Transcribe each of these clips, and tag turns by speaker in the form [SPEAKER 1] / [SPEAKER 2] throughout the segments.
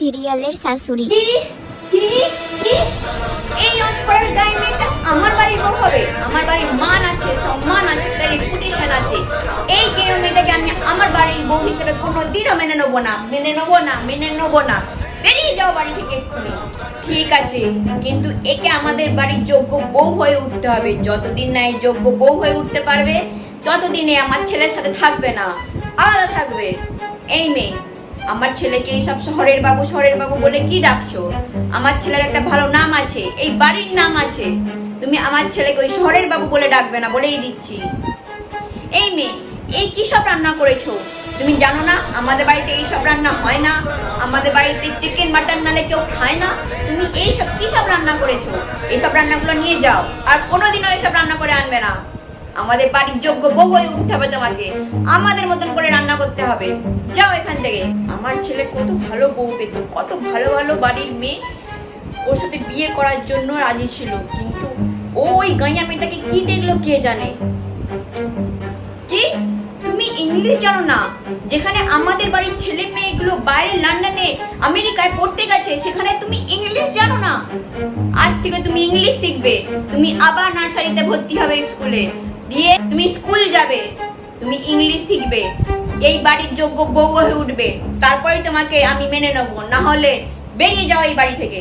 [SPEAKER 1] সিরিয়ালের শাশুড়ি।
[SPEAKER 2] এই অনপড়ের গায়ে মেয়েটা আমার বাড়ির বউ হবে। আমার বাড়ির মান আছে, সম্মান আছে একটা রেপুটেশন আছে। এই গেয় মেয়েটাকে আমি আমার বাড়ির বউ হিসেবে কোনোদিনও মেনে নেব না, মেনে নেব না, মেনে নেব না। বেরিয়ে যাও বাড়ি থেকে এক্ষুনি। ঠিক আছে, কিন্তু একে আমাদের বাড়ির যোগ্য বউ হয়ে উঠতে হবে। যতদিন না এই যোগ্য বউ হয়ে উঠতে পারবে, ততদিনে আমার ছেলের সাথে থাকবে না। আলাদা থাকবে। এই মেয়ে আমার ছেলেকে এইসব শহরের বাবু শহরের বাবু বলে কি ডাকছো? আমার ছেলের একটা ভালো নাম আছে, এই বাড়ির নাম আছে। তুমি আমার ছেলেকে ওই শহরের বাবু বলে ডাকবে না, বলেই দিচ্ছি। এই মেয়ে, এই কি সব রান্না করেছ? তুমি জানো না, আমাদের বাড়িতে এই সব রান্না হয় না? আমাদের বাড়িতে চিকেন মাটন নালে কেউ খায় না? তুমি এই সব কি সব রান্না করেছ? এইসব রান্নাগুলো নিয়ে যাও, আর কোনোদিনও এইসব রান্না করে আনবে না। আমাদের বাড়ির যোগ্য বউ হয়ে উঠতে হবে তোমাকে। আমাদের মতন করে রান্না করতে হবে। যাও এখান থেকে। আমার ছেলে কত ভালো বউ পেত, কত ভালো ভালো বাড়ির মেয়ে। ওর সাথে বিয়ে করার জন্য রাজি ছিল, কিন্তু ও ওই গাইয়া মেয়েটাকে কি দেখল কে জানে? কি? তুমি ইংলিশ জানো না? যেখানে আমাদের বাড়ির ছেলে মেয়েগুলো বাইরে লন্ডনে, আমেরিকায় পড়তে গেছে, সেখানে তুমি ইংলিশ জানো না? আজ থেকে তুমি ইংলিশ শিখবে। তুমি আবার নার্সারিতে ভর্তি হবে স্কুলে। দিয়ে তুমি স্কুল যাবে তুমি ইংলিশ শিখবে এই বাড়ির যোগ্য বউ হয়ে উঠবে তারপরে তোমাকে আমি মেনে নেব না হলে বেরিয়ে যাও এই বাড়ি থেকে।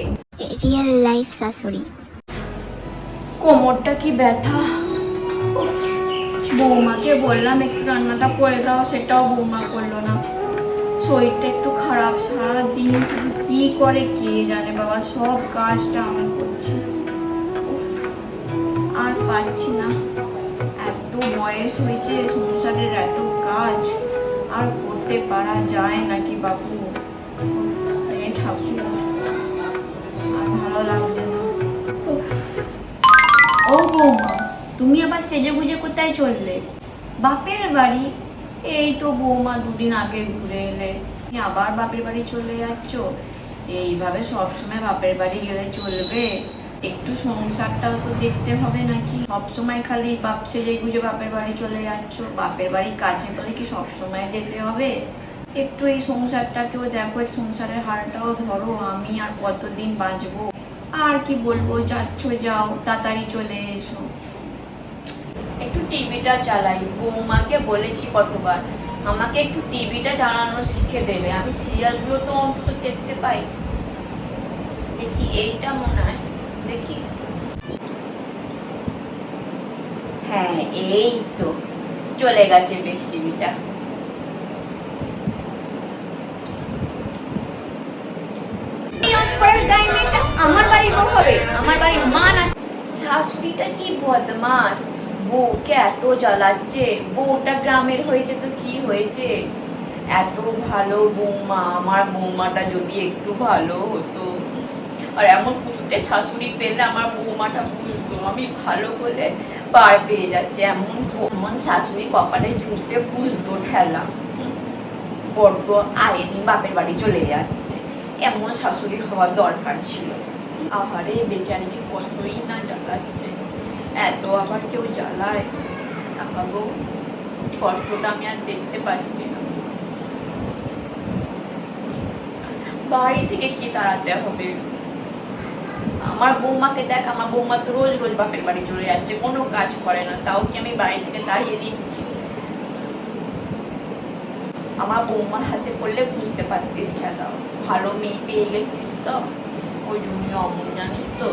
[SPEAKER 1] রিয়েল লাইফ শাশুড়ি।
[SPEAKER 2] কোমরটা কি ব্যথা? বৌমাকে বললাম একটু রান্নাটা করে দাও। সেটাও বৌমা করল না। শরীরটা একটু খারাপ সারা দিন শুধু কি করে কে জানে বাবা সব কাজটা আমি করছি। আর পাচ্ছি না। এত বয়স হয়েছে, সংসারের এত কাজ, আর করতে পারা যায় নাকি বাবু ও তুমি আবার সেজে গুজে কোথায় চললে? বাপের বাড়ি? এই তো বৌমা দুদিন আগে ঘুরে এলে। আবার বাপের বাড়ি চলে যাচ্ছ? এইভাবে সবসময় বাপের বাড়ি গেলে চলবে। একটু সংসারটাও তো দেখতে হবে নাকি? সবসময় খালি বাপ সেজে গুজে বাপের বাড়ি চলে যাচ্ছ। বাপের বাড়ি কাছে বলে কি সবসময় যেতে হবে? একটু এই সংসারটাকেও দেখো, এই সংসারের হারটাও ধরো। আমি আর কতদিন বাঁচবো? আর কি বলব? যাচ্ছ, যাও, তাড়াতাড়ি চলে এসো। একটু টিভিটা চালাই। বৌমাকে বলেছি কতবার, আমাকে একটু টিভিটা চালানো শিখে দেবে। আমি সিরিয়ালগুলো তো অন্তত দেখতে পাই। দেখি, এইটা মনে হয় দেখি। হ্যাঁ এই তো। চলে গেছে বেশ টিভিটা। আমার বাড়ির বউ হবে আমার বাড়ির শাশুড়িটা কি বদমাস বউকে এত জ্বালাচ্ছে বউটা গ্রামের হয়েছে তো কি হয়েছে? এত ভালো বৌমা আমার বৌমাটা যদি একটু ভালো হতো। আর এমন পুজোতে শাশুড়ি পেলে আমার বৌমাটা বুঝতো আমি ভালো বলে পার পেয়ে যাচ্ছে। এমন বৌ- এমন শাশুড়ি কপালে জুটে বুঝতো ঠেলা। বড্ড আয়েদিন বাপের বাড়ি চলে যাচ্ছে। এমন শাশুড়ি হওয়ার দরকার ছিল। আহারে বেচারিকে কতই না জ্বালাচ্ছে। এত আবার কেউ জ্বালায়? আহাগো কষ্টটা আমি আর দেখতে পাচ্ছি না। বাড়ি থেকে কি তাড়াতে হবে? আমার বৌমাকে দেখ, আমার বৌমা তো রোজ রোজ বাপের বাড়ি চলে যাচ্ছে, কোনো কাজ করে না, তাও কি আমি বাড়ি থেকে তাড়িয়ে দিচ্ছি? আমার বৌমার হাতে পড়লে বুঝতে পারতিস ছাড়া ভালো মেয়ে পেয়ে গেছিস তো? ওই জন্য অমন, জানিস তো?